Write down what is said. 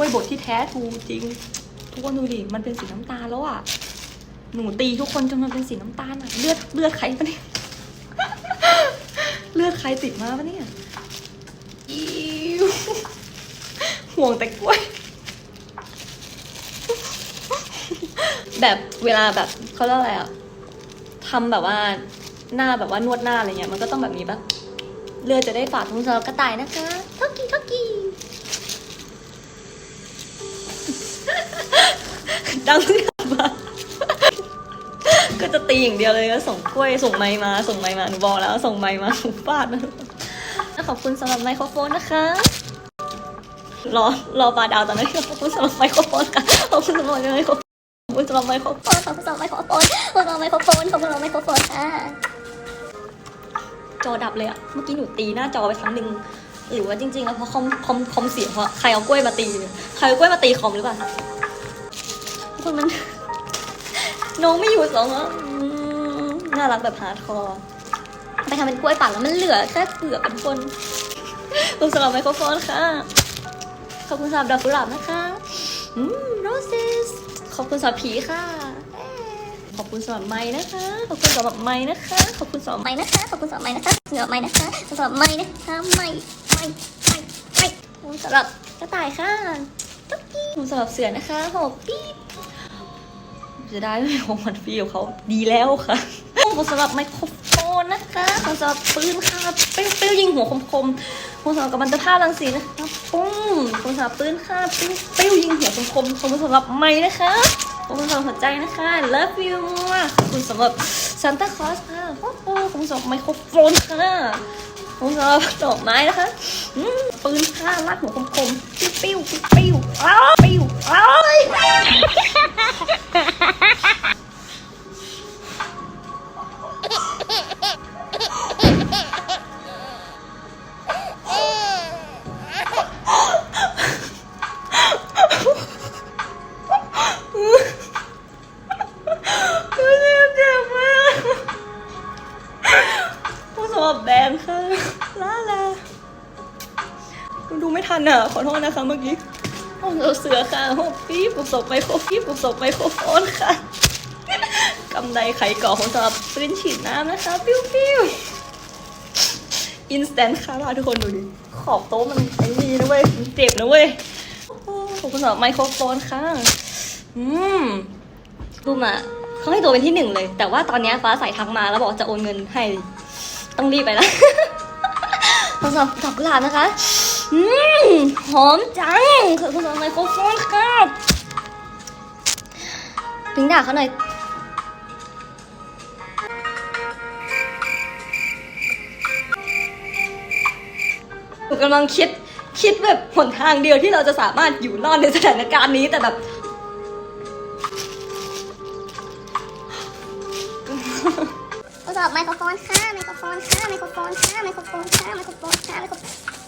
ล้วยบดที่แท้ทูจริง ทุกคนดูดิ มันเป็นสีน้ำตาลแล้วอะ หนูตีทุกคนจนมันเป็นสีน้ำตาลอะ เลือดเลือดใครปะเนี่ย เลือดใครติดมาปะเนี่ยอิวห่วงแต่กล้วย แบบเวลาแบบเขาเรียกอะไรอะทำแบบว่าหน้าแบบว่านวดหน้าอะไรเงี้ย มันก็ต้องแบบนี้ปะเลือดจะได้ฝาดทุงสำหรับกระต่ายนะคะทอกกี้ทอกกี้ ดังกลับมาก็จะตีอย่างเดียวเลยก็ส่งกล้วยส่งไม้มา ส่งไม้มาหนูบอกแล้ว ส่งไม้มาหนูฟาดนะขอบคุณสำหรับไมโครโฟนนะคะรอรอปาดาวตอนนั้นขอบคุณสำหรับไมโครโฟนค่ะขอบคุณสำหรับไมโครขอบคุณสำหรับไมโครโฟนขอบคุณสำหรับไมโครโฟนขอบคุณสำหรับไมโครโฟนขอบคุณสำหรับไมโครโฟนค่ะจอดับเลยอะเมื่อกี้หนูตีหน้าจอไปครั้งหนึ่งหรือว่าจริงๆแล้วเพราะคอมคอมคอมเสียเพราะใครเอากล้วยมาตี ใครเอากล้วยมาตีคอมหรือเปล่า คนมัน น้องไม่อยู่สองอะน่ารักแบบฮาร์ดคอไปทำเป็นกล้วยปั่นแล้วมันเหลือแค่เปลือกเป็นคนขอบคุณสำหรับไมโครโฟนค่ะ ขอบคุณสำหรับดอกกุหลาบนะคะอืมโรสขอบคุณสำหรับผีค่ะขอบคุณสำหรับไม้นะคะ ขอบคุณสำหรับไม้นะคะ ขอบคุณสำหรับไม้นะคะ ขอบคุณสำหรับไม้นะคะสำหรับไม้นะคะสำหรับไม้นะคะไม้ไม้ไม้ไม้ขอบคุณสำหรับกระต่ายค่ะตุ๊กกี้ขอบคุณสำหรับเสือนะคะหกปี๊บ จะได้ไม่ของมันฟรีกับเขาดีแล้วค่ะขอบคุณสำหรับไมโครโฟนนะคะขอบคุณสำหรับปืนค่ะเปี้ยวเปี้ยวยิงหัวคมๆขอบคุณสำหรับกัมมันตภาพรังสีนะคะปุ้งขอบคุณสำหรับปืนค่ะเปี้ยวเปี้ยวยิงหัวคมๆขอบคุณสำหรับไม้นะคะขอบคุณสำหรับหัวใจนะคะ love you มากขอบคุณสำหรับซานตาคลอสค่ะโอ้โหขอบคุณสำหรับไมโครโฟนค่ะ ขอบคุณสำหรับดอกไม้นะคะอืมปืนค่ะลากหัวคมๆปิ้วปิ้วปิ้วอ้าวปิ้วอ้าว อบแบนค่ะลาลาดูไม่ทันอะ ขอโทษนะคะเมื่อกี้ห้องเสือค่ะห้องปี๊บปุกศพไมโครปี๊บปุกศพไมโครโฟนค่ะกำไดไขก่อของสำหรับปืนฉีดน้ำนะคะ ปิ้วปิ้วอินสแตนต์ค่ะพาทุกคนดูดิขอบโต๊ะมันไอ้นี่นะเว้ยมันเจ็บนะเว้ยโอ้ขอบคุณสำหรับไมโครโฟนค่ะ อืมรูมอะเขาให้ตัวเป็นที่หนึ่งเลย แต่ว่าตอนนี้ฟ้าใสทักมาแล้วบอกจะโอนเงินให้ ต้องรีบไปแล้วขอสอบดอกกุหลาบนะคะอืมหอมจังขอบคุณสำหรับไมโครโฟนครับพิงด่าเขาหน่อยหนูกำลังคิดคิดแบบหนทางเดียวที่เราจะสามารถอยู่รอดในสถานการณ์นี้แต่แบบ ทดสอบไมโครโฟนค่ะไมโครโฟนค่ะไมโครโฟนค่ะไมโครโฟนค่ะไมโครโฟนค่ะไมโครโฟน